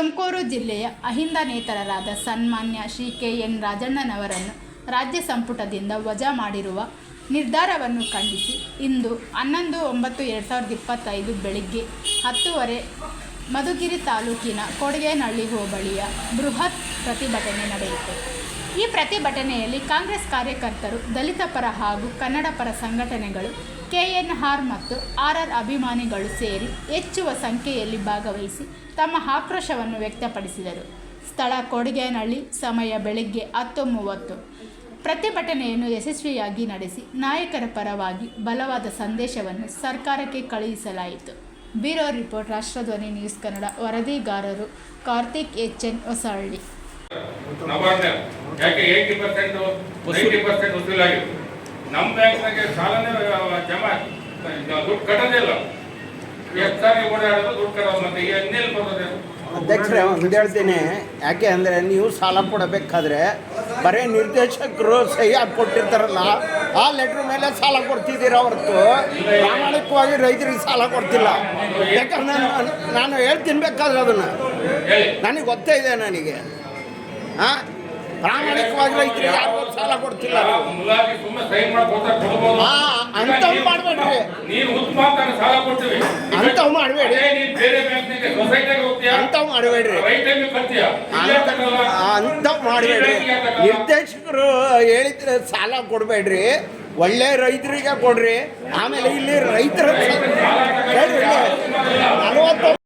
ತುಮಕೂರು ಜಿಲ್ಲೆಯ ಅಹಿಂದ ನೇತರರಾದ ಸನ್ಮಾನ್ಯ Shri K N ರಾಜಣ್ಣನವರನ್ನು ರಾಜ್ಯ ಸಂಪುಟದಿಂದ ವಜಾ ಮಾಡಿರುವ ನಿರ್ಧಾರವನ್ನು ಖಂಡಿಸಿ ಇಂದು ಹನ್ನೊಂದು ಒಂಬತ್ತು ಎರಡು ಸಾವಿರದ ಇಪ್ಪತ್ತೈದು ಬೆಳಿಗ್ಗೆ ಹತ್ತುವರೆ ಮಧುಗಿರಿ ತಾಲೂಕಿನ ಕೊಡಗೇನಹಳ್ಳಿ ಹೋಬಳಿಯ ಬೃಹತ್ ಪ್ರತಿಭಟನೆ ನಡೆಯಿತು. ಈ ಪ್ರತಿಭಟನೆಯಲ್ಲಿ ಕಾಂಗ್ರೆಸ್ ಕಾರ್ಯಕರ್ತರು, ದಲಿತ ಪರ ಹಾಗೂ ಕನ್ನಡ ಪರ ಸಂಘಟನೆಗಳು, ಕೆಎನ್ಆರ್ ಮತ್ತು ಆರ್ಆರ್ ಅಭಿಮಾನಿಗಳು ಸೇರಿ ಹೆಚ್ಚುವ ಸಂಖ್ಯೆಯಲ್ಲಿ ಭಾಗವಹಿಸಿ ತಮ್ಮ ಆಕ್ರೋಶವನ್ನು ವ್ಯಕ್ತಪಡಿಸಿದರು. ಸ್ಥಳ ಕೊಡಗೇನಹಳ್ಳಿ, ಸಮಯ ಬೆಳಗ್ಗೆ ಹತ್ತು ಮೂವತ್ತು ಪ್ರತಿಭಟನೆಯನ್ನು ಯಶಸ್ವಿಯಾಗಿ ನಡೆಸಿ ನಾಯಕರ ಪರವಾಗಿ ಬಲವಾದ ಸಂದೇಶವನ್ನು ಸರ್ಕಾರಕ್ಕೆ ಕಳುಹಿಸಲಾಯಿತು. Bureau report Rashtradhwani news Kannada ವರದಿಗಾರರು Karthik H N Hosahalli ಯಾಕೆ ಏಯ್ಟಿ ಪರ್ಸೆಂಟ್ ನೈಂಟಿ ಪರ್ಸೆಂಟ್ ವಸೂಲಾಗಿದೆ ನಮ್ಮ ಬ್ಯಾಂಕ್ನಾಗೆ ಸಾಲನೇ ಜಮಾ ದುಡ್ಡು ಕಟ್ಟೋದಿಲ್ಲ ಎಷ್ಟು ಸಾರಿ ಓಡಾಡೋದು ದುಡ್ಡು ಕಟ್ಟೋದು ಮತ್ತೆ ಇನ್ನೆಲ್ಲಿ ಬರೋದು ಅಧ್ಯಕ್ಷರೇ ಒಂದು ಹೇಳ್ತೀನಿ ಯಾಕೆ ಅಂದರೆ ನೀವು ಸಾಲ ಕೊಡಬೇಕಾದ್ರೆ ಬರೀ ನಿರ್ದೇಶಕರು ಸಹಿ ಹಾಕಿ ಕೊಟ್ಟಿರ್ತಾರಲ್ಲ ಆ ಲೆಟ್ರ್ ಮೇಲೆ ಸಾಲ ಕೊಡ್ತಿದ್ದೀರ ಹೊರತು? ಪ್ರಾಮಾಣಿಕವಾಗಿ ರೈತರಿಗೆ ಸಾಲ ಕೊಡ್ತಿಲ್ಲ. ಯಾಕಂದ್ರೆ ನಾನು ನಾನು ಹೇಳ್ತೀನಿ ಬೇಕಾದ್ರೆ ಅದನ್ನು. ನನಗೆ ಗೊತ್ತೇ ಇದೆ ನನಗೆ. ಹಾಂ ಪ್ರಾಮಾಣಿಕವಾಗಿ ರೈತರಿಗೆ ಯಾರು ಸಾಲ ಕೊಡ್ತಿಲ್ಲ? ಅಂಥವು ಮಾಡ್ಬೇಡ್ರಿ. ಅಂಥವ್ ಮಾಡ್ಬೇಡಿ. ಮಾಡಬೇಡ್ರಿ. ಅಂತ ಮಾಡಬೇಡ್ರಿ. ನಿರ್ದೇಶಕರು ಹೇಳಿದ್ರೆ ಸಾಲ ಕೊಡಬೇಡ್ರಿ. ಒಳ್ಳೆ ರೈತರಿಗೆ ಕೊಡ್ರಿ. ಆಮೇಲೆ ಇಲ್ಲಿ ರೈತರ